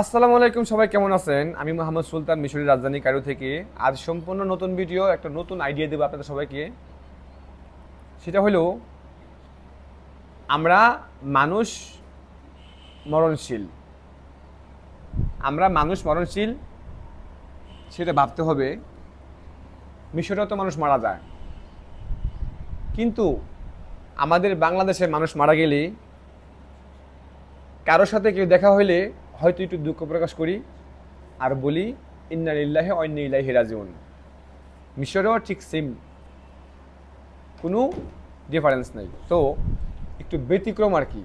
আসসালামু আলাইকুম, সবাই কেমন আছেন? আমি মোহাম্মদ সুলতান মিশরের রাজধানী কায়রো থেকে। আজ সম্পূর্ণ নতুন ভিডিও একটা নতুন আইডিয়া দেবো আপনাদের সবাইকে। সেটা হলো, আমরা মানুষ মরণশীল। আমরা মানুষ মরণশীল, সেটা ভাবতে হবে। মিশরেও তো মানুষ মারা যায়। কিন্তু আমাদের বাংলাদেশে মানুষ মারা গেলে, কারোর সাথে কেউ দেখা হইলে হয়তো একটু দুঃখ প্রকাশ করি আর বলি, ইন্না ইল্লাহে অন্য ইল্লাহি রাজিউন। মিশরেও ঠিক সেম কোনো ডিফারেন্স নেই। তো একটু ব্যতিক্রম আর কি।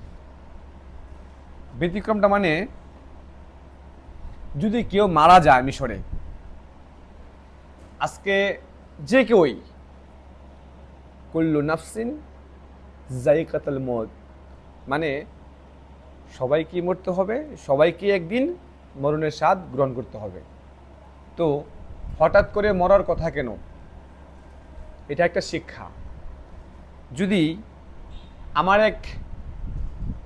ব্যতিক্রমটা মানে যদি কেউ মারা যায় মিশরে, আজকে যে কেউই, কুল্লু নাফসিন জাইকাতাল মদ মানে সবাইকে মরতে হবে সবাইকে একদিন মরণের স্বাদ গ্রহণ করতে হবে। তো হঠাৎ করে মরার কথা কেন? এটা একটা শিক্ষা। যদি আমার এক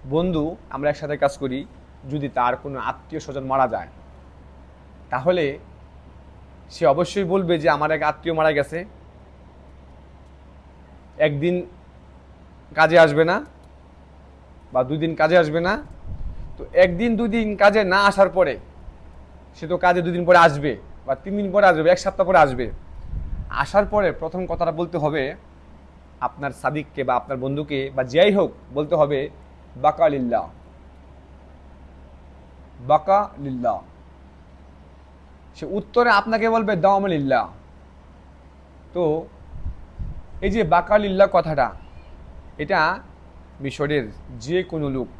বন্ধু, আমরা একসাথে কাজ করি, যদি তার কোনো আত্মীয় স্বজন মারা যায়, তাহলে সে অবশ্যই বলবে যে আমার এক আত্মীয় মারা গেছে। একদিন কাজে আসবে না বা দুই দিন কাজে আসবে না, তো একদিন দুই দিন কাজে না আসার পরে সে তো কাজে দুদিন পরে আসবে বা তিন দিন পরে আসবে এক সপ্তাহ পরে আসবে। আসার পরে প্রথম কথাটা বলতে হবে আপনার সাদিককে বা আপনার বন্ধুকে বা যাই হোক বলতে হবে, বাকা লিল্লা বাকা লিল্লা সে উত্তরে আপনাকে বলবে দাম লিল্লা তো এই যে বাকা লিল্লা কথাটা, এটা মিশরের যে কোনো লোক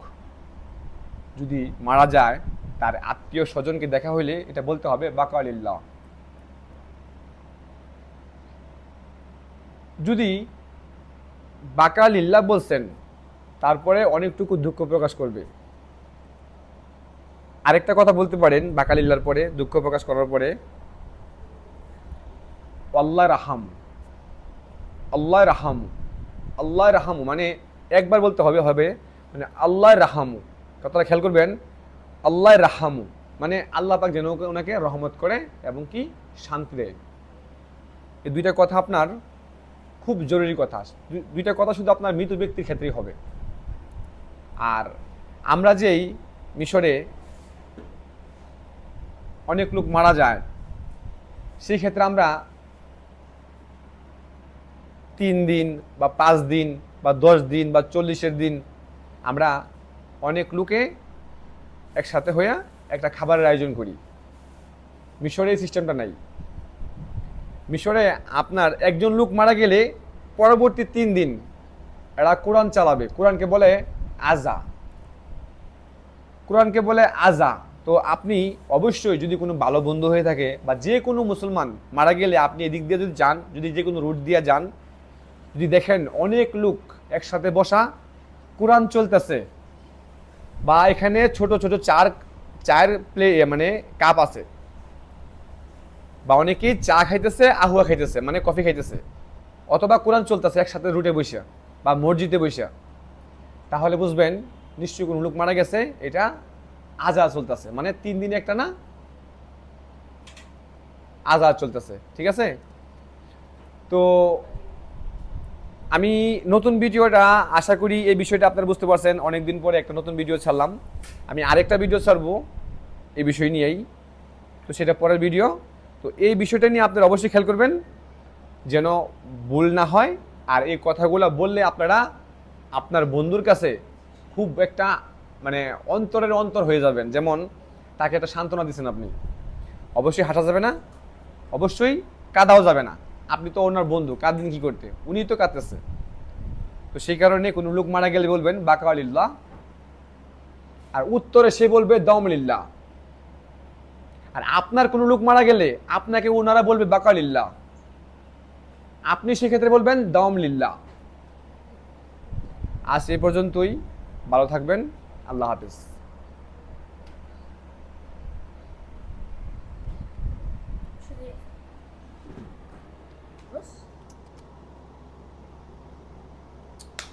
যদি মারা যায়, তার আত্মীয় স্বজনকে দেখা হইলে এটা বলতে হবে বাকা লিল্লাহ যদি বাকা লিল্লাহ বলছেন, তারপরে অনেকটুকু দুঃখ প্রকাশ করবে। আরেকটা কথা বলতে পারেন বাকা লিল্লার পরে, দুঃখ প্রকাশ করার পরে। আল্লাহ রাহাম আল্লাহ রাহামু আল্লাহ রাহামু মানে একবার বলতে হবে হবে মানে আল্লাহ রাহামু। কথাটা খেয়াল করবেন আল্লাহ রাহামু মানে আল্লাহ পাক যেন ওনাকে রহমত করে এবং কি শান্তি দেয়। এই দুইটা কথা আপনার খুব জরুরি কথা। দুইটা কথা শুধু আপনার মৃত ব্যক্তির ক্ষেত্রেই হবে। আর আমরা যেই মিশরে অনেক লোক মারা যায়, সেই ক্ষেত্রে আমরা তিন দিন বা পাঁচ দিন বা দশ দিন বা চল্লিশের দিন আমরা অনেক লোকে একসাথে হইয়া একটা খাবারের আয়োজন করি। মিশরে এই সিস্টেমটা নাই। মিশরে আপনার একজন লোক মারা গেলে পরবর্তী তিন দিন এরা কোরআন চালাবে। কোরআনকে বলে আজা। কোরআনকে বলে আজা। তো আপনি অবশ্যই যদি কোনো ভালো বন্ধু হয়ে থাকে বা যে কোনো মুসলমান মারা গেলে আপনি এদিক দিয়ে যদি যান, যদি যে কোনো রুট দিয়ে যান যদি দেখেন অনেক লোক একসাথে বসা, কোরআন চলতেছে বা এখানে ছোট ছোট চার চায়ের প্লে মানে কাপ আছে বা অনেকেই চা খাইতেছে, আহুয়া খাইতেছে মানে কফি খাইতেছে অথবা কোরআন চলতেছে একসাথে রুটে বসে বা মসজিদে বসে তাহলে বুঝবেন নিশ্চয়ই কোনো লোক মারা গেছে, এটা আজা চলতেছে। মানে তিন দিনে একটা না? আজা চলতেছে, ঠিক আছে? তো আমি নতুন ভিডিওটা আশা করি এই বিষয়টা আপনারা বুঝতে পারছেন। অনেকদিন পরে একটা নতুন ভিডিও ছাড়লাম। আমি আরেকটা ভিডিও ছাড়বো এই বিষয় নিয়েই। তো সেটা পরের ভিডিও। তো এই বিষয়টা নিয়ে আপনারা অবশ্যই খেয়াল করবেন, যেন ভুল না হয়। আর এই কথাগুলো বললে আপনারা আপনার বন্ধুর কাছে খুব একটা মানে অন্তরের অন্তর হয়ে যাবেন। যেমন তাকে একটা সান্ত্বনা দিচ্ছেন আপনি। অবশ্যই হাঁটা যাবে না, অবশ্যই কাদাও যাবে না। আপনি তো ওনার বন্ধু কাঁদিন কি করতে? উনি তো কাঁদতেছে। তো সেই কারণে কোনো লোক মারা গেলে বলবেন, বাকা আলিল্লাহ। আর উত্তরে সে বলবে দম লিল্লাহ আর আপনার কোনো লোক মারা গেলে আপনাকে ওনারা বলবে, বাকা লিল্লাহ আপনি সেক্ষেত্রে বলবেন দম লিল্লাহ আজ এ পর্যন্তই। ভালো থাকবেন। আল্লাহ হাফিজ।